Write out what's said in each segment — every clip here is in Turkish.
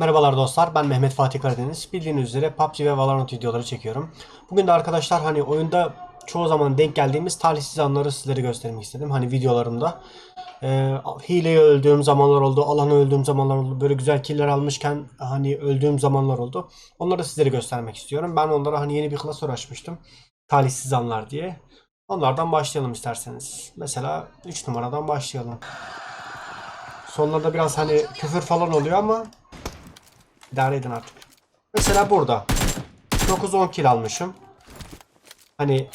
Merhabalar dostlar ben Mehmet Fatih Karadeniz. Bildiğiniz üzere PUBG ve Valorant videoları çekiyorum. Bugün de arkadaşlar hani oyunda çoğu zaman denk geldiğimiz talihsiz anları sizlere göstermek istedim. Hani videolarımda. Ee, hileye öldüğüm zamanlar oldu, alana öldüğüm zamanlar oldu. Böyle güzel killer almışken hani öldüğüm zamanlar oldu. Onları sizlere göstermek istiyorum. Ben onlara hani yeni bir klasör açmıştım. Talihsiz anlar diye. Onlardan başlayalım isterseniz. Mesela 3 numaradan başlayalım. Sonlarda biraz hani küfür falan oluyor ama idare edin artık. Mesela burada 9-10 kill almışım. Hani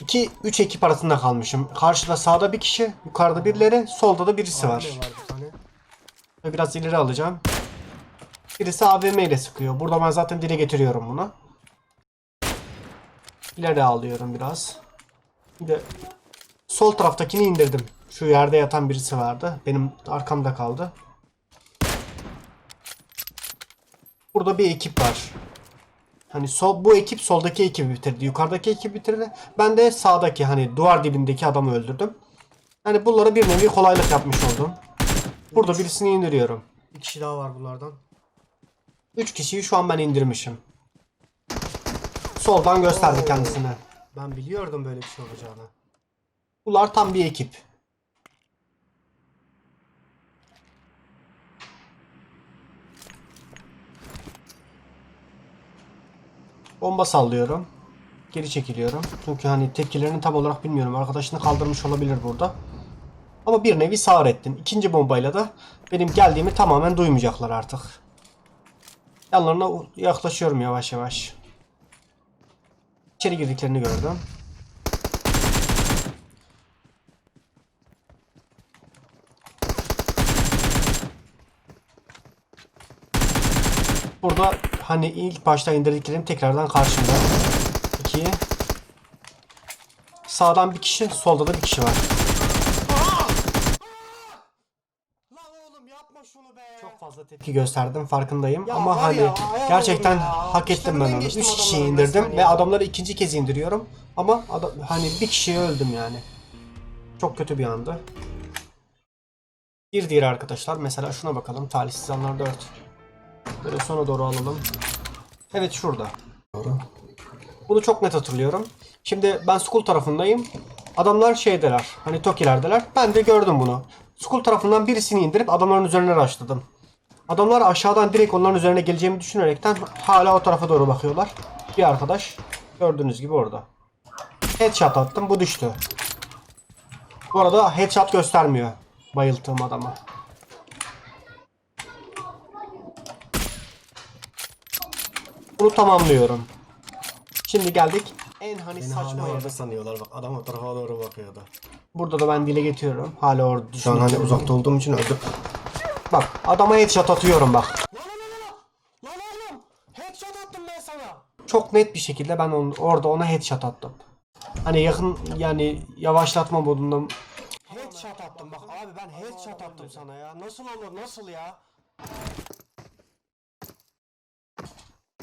2-3 ekip arasında kalmışım. Karşıda sağda bir kişi, yukarıda birileri, solda da birisi var. Ve biraz ileri alacağım. Birisi AVM ile sıkıyor. Burada ben zaten dile getiriyorum bunu. İleri alıyorum biraz. Bir de sol taraftakini indirdim. Şu yerde yatan birisi vardı. Benim arkamda kaldı. Burada bir ekip var. Hani sol, bu ekip soldaki ekibi bitirdi. Yukarıdaki ekibi bitirdi. Ben de sağdaki hani duvar dibindeki adamı öldürdüm. Hani bunlara bir nevi kolaylık yapmış oldum. Burada birisini indiriyorum. Bir kişi daha var bunlardan. Üç kişiyi şu an ben indirmişim. Soldan gösterdi kendisini. Ben biliyordum böyle bir şey olacağını. Bunlar tam bir ekip. Bomba sallıyorum. Geri çekiliyorum. Çünkü hani tepkilerini tam olarak bilmiyorum. Arkadaşını kaldırmış olabilir burada. Ama bir nevi sağır ettim. İkinci bombayla da benim geldiğimi tamamen duymayacaklar artık. Yanlarına yaklaşıyorum yavaş yavaş. İçeri girdiklerini gördüm. Burada hani ilk başta indirdiklerim tekrardan karşımda. 2 Sağdan bir kişi, solda da bir kişi var. Çok fazla tepki gösterdim farkındayım Ya ama hani ya, gerçekten hak ettim ben onu. 3 geçtim kişiyi indirdim ve ya. adamları ikinci kez indiriyorum ama adam, hani bir kişiyi öldüm yani. Çok kötü bir andı. Bir diğer arkadaşlar mesela şuna bakalım. Talihsiz anlar 4. Böyle sona doğru alalım. Evet şurada. Bunu çok net hatırlıyorum. Şimdi ben school tarafındayım. Adamlar şeydeler. Hani Toki'lerdeler. Ben de gördüm bunu. School tarafından birisini indirip adamların üzerine rushladım. Adamlar aşağıdan direkt onların üzerine geleceğimi düşünerekten hala o tarafa doğru bakıyorlar. Bir arkadaş gördüğünüz gibi orada. Headshot attım bu düştü. Bu arada headshot göstermiyor bayılttığım adama. Bunu tamamlıyorum. Şimdi geldik en hani saçma yere. sanıyorlar bak adam o tarafa doğru bakıyordu. Burada da ben dile getiriyorum. Hala orada Şu an hani düşünüyorum. uzakta olduğum için öldüm. Bak adama headshot atıyorum bak. Lan lan lan lan lan oğlum headshot attım ben sana. Çok net bir şekilde ben onu, orada ona headshot attım. Hani yakın yani yavaşlatma modunda Headshot attım bak abi ben headshot attım sana ya. Nasıl olur nasıl ya?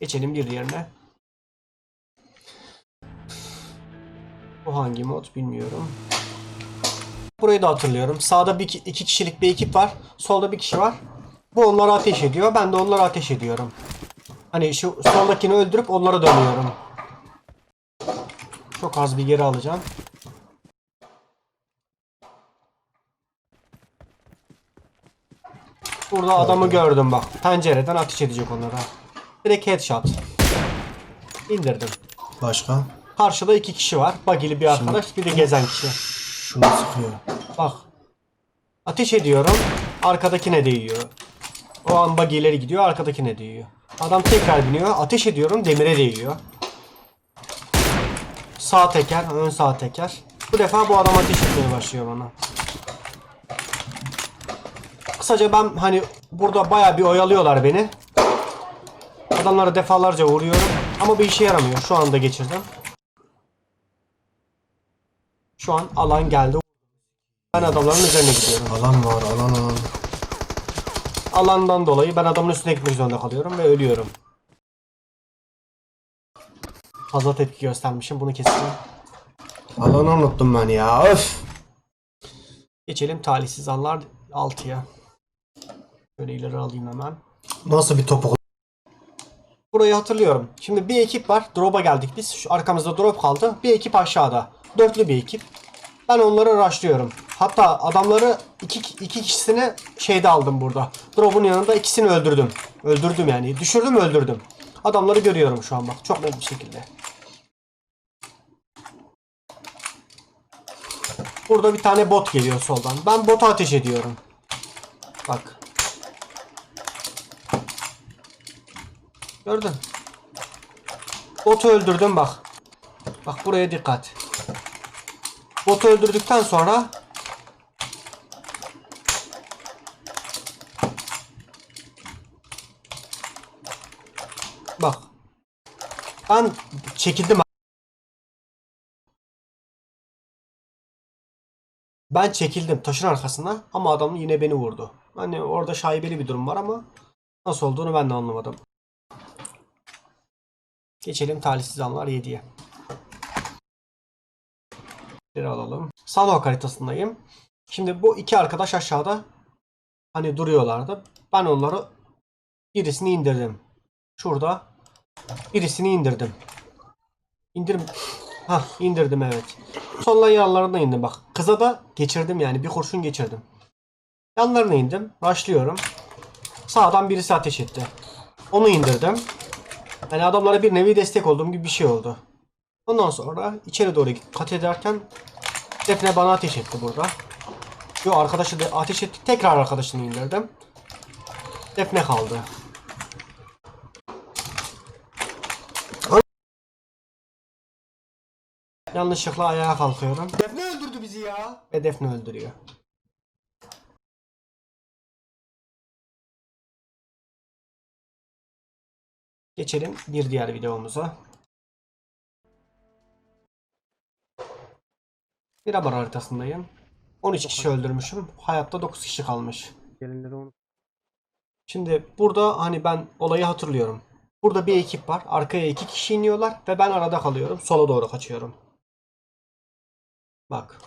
Geçelim bir diğerine. Bu hangi mod bilmiyorum. Burayı da hatırlıyorum. Sağda bir, iki kişilik bir ekip var. Solda bir kişi var. Bu onlara ateş ediyor. Ben de onlara ateş ediyorum. Hani şu soldakini öldürüp onlara dönüyorum. Çok az bir geri alacağım. Burada adamı gördüm bak. Pencereden ateş edecek onlara. Direkt headshot. İndirdim. Başka? Karşıda iki kişi var. Bagili bir arkadaş, bir de gezen kişi. Şunu sıkıyor. Bak. Ateş ediyorum. Arkadakine değiyor. O an bagileri gidiyor, arkadakine değiyor. Adam tekrar biniyor. Ateş ediyorum, demire değiyor. Sağ teker, ön sağ teker. Bu defa bu adam ateş etmeye başlıyor bana. Kısaca ben hani burada baya bir oyalıyorlar beni. Adamları defalarca vuruyorum. Ama bir işe yaramıyor. Şu anda geçirdim. Şu an alan geldi. Ben adamların üzerine gidiyorum. Alan var alan alan. Alandan dolayı ben adamın üstüne gitmek zorunda kalıyorum ve ölüyorum. Fazla tepki göstermişim. Bunu keseceğim. Alanı unuttum ben ya öf. Geçelim talihsiz anlar 6'ya. Böyle ileri alayım hemen. Nasıl bir topuk? Burayı hatırlıyorum. Şimdi bir ekip var. Drop'a geldik biz. Şu arkamızda drop kaldı. Bir ekip aşağıda. Dörtlü bir ekip. Ben onları rushlıyorum. Hatta adamları iki, iki kişisini şeyde aldım burada. Drop'un yanında ikisini öldürdüm. Öldürdüm yani. Düşürdüm öldürdüm. Adamları görüyorum şu an bak. Çok net bir şekilde. Burada bir tane bot geliyor soldan. Ben bota ateş ediyorum. Bak. Gördün. Botu öldürdüm bak. Bak buraya dikkat. Botu öldürdükten sonra Bak. Ben çekildim. Ben çekildim taşın arkasına ama adam yine beni vurdu. Hani orada şaibeli bir durum var ama nasıl olduğunu ben de anlamadım. Geçelim talihsiz anlar 7'ye. Bir alalım. Salok haritasındayım. Şimdi bu iki arkadaş aşağıda hani duruyorlardı. Ben onları birisini indirdim. Şurada birisini indirdim. İndirim. Ha indirdim evet. Sonra yanlarına indim bak. Kıza da geçirdim yani bir kurşun geçirdim. Yanlarına indim. Başlıyorum. Sağdan birisi ateş etti. Onu indirdim. Yani adamlara bir nevi destek olduğum gibi bir şey oldu. Ondan sonra içeri doğru kat ederken Defne bana ateş etti burada. Yo arkadaşı da ateş etti. Tekrar arkadaşını indirdim. Defne kaldı. Yanlışlıkla ayağa kalkıyorum. Defne öldürdü bizi ya. Ve Defne öldürüyor. Geçelim bir diğer videomuza. Bir haber haritasındayım. 13 kişi öldürmüşüm. Hayatta 9 kişi kalmış. Şimdi burada hani ben olayı hatırlıyorum. Burada bir ekip var. Arkaya iki kişi iniyorlar ve ben arada kalıyorum. Sola doğru kaçıyorum. Bak.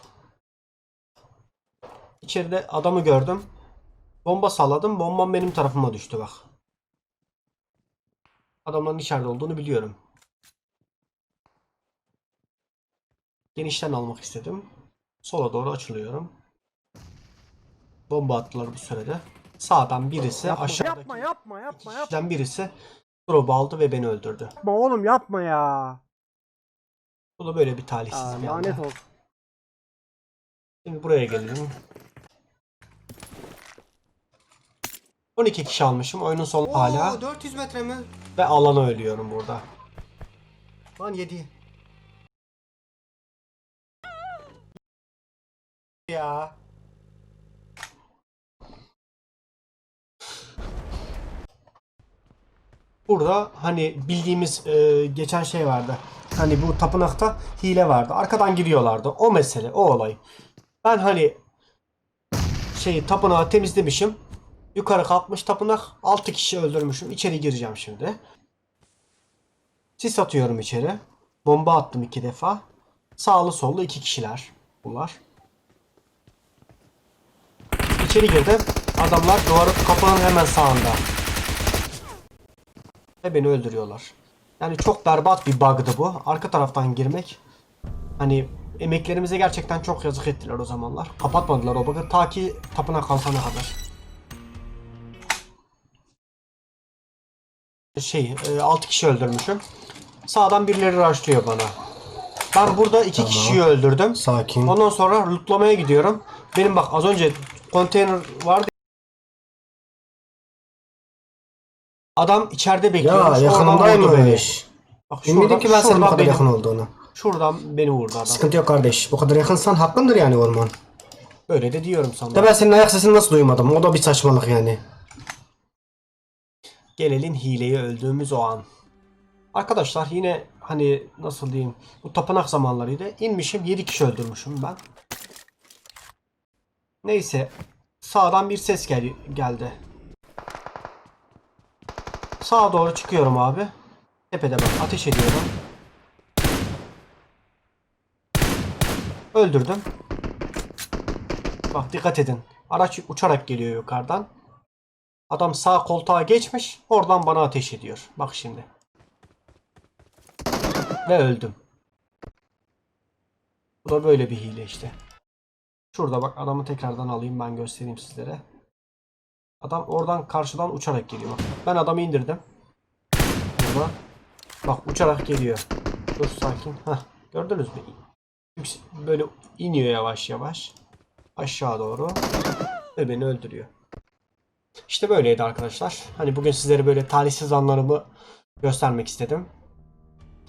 İçeride adamı gördüm. Bomba salladım. Bombam benim tarafıma düştü bak. Adamların içeride olduğunu biliyorum. Genişten almak istedim. Sola doğru açılıyorum. Bomba attılar bu sürede. Sağdan birisi yapma, aşağıdaki yapma yapma yapma yapma birisi drop'u aldı ve beni öldürdü. yapma oğlum yapma ya. Bu da böyle bir Aa, talihsiz bir lanet olsun. Şimdi buraya gelelim. 12 kişi almışım. Oyunun sonu hala. 400 metre mi? Ve alana ölüyorum burada. Lan 7. Ya. Burada hani bildiğimiz e, geçen şey vardı. Hani bu tapınakta hile vardı. Arkadan giriyorlardı. O mesele, o olay. Ben hani şeyi tapınağı temizlemişim. Yukarı kalkmış tapınak. 6 kişi öldürmüşüm. İçeri gireceğim şimdi. Sis atıyorum içeri. Bomba attım iki defa. Sağlı sollu iki kişiler. Bunlar. İçeri girdim. Adamlar duvarı kapının hemen sağında. Ve beni öldürüyorlar. Yani çok berbat bir bug'dı bu. Arka taraftan girmek. Hani emeklerimize gerçekten çok yazık ettiler o zamanlar. Kapatmadılar o bug'ı ta ki tapınak kalkana kadar. Şey, 6 kişi öldürmüşüm. Sağdan birileri rushlıyor bana. Ben burada iki Tamam. kişiyi öldürdüm. Sakin. Ondan sonra lootlamaya gidiyorum. Benim bak az önce konteyner vardı. Adam içeride bekliyormuş. Ya yakınımdaymış. Bak şuradan, ki ben senin bu kadar beni, yakın olduğunu. Şuradan beni vurdu adam. Sıkıntı yok kardeş. Bu kadar yakınsan hakkındır yani orman. Böyle de diyorum sana. Da ben senin ayak sesini nasıl duymadım? O da bir saçmalık yani. Gelelim hileye öldüğümüz o an. Arkadaşlar yine hani nasıl diyeyim bu tapınak zamanlarıydı. İnmişim 7 kişi öldürmüşüm ben. Neyse sağdan bir ses gel geldi. Sağa doğru çıkıyorum abi. Tepede bak ateş ediyorum. Öldürdüm. Bak dikkat edin. Araç uçarak geliyor yukarıdan. Adam sağ koltuğa geçmiş. Oradan bana ateş ediyor. Bak şimdi. Ve öldüm. Bu da böyle bir hile işte. Şurada bak adamı tekrardan alayım ben göstereyim sizlere. Adam oradan karşıdan uçarak geliyor. Bak. Ben adamı indirdim. Burada. Bak uçarak geliyor. Dur sakin. Heh, gördünüz mü? Böyle iniyor yavaş yavaş. Aşağı doğru. Ve beni öldürüyor. İşte böyleydi arkadaşlar. Hani bugün sizlere böyle talihsiz anlarımı göstermek istedim.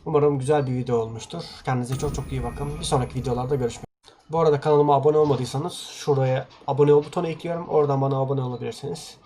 Umarım güzel bir video olmuştur. Kendinize çok çok iyi bakın. Bir sonraki videolarda görüşmek Bu arada kanalıma abone olmadıysanız şuraya abone ol butonu ekliyorum. Oradan bana abone olabilirsiniz.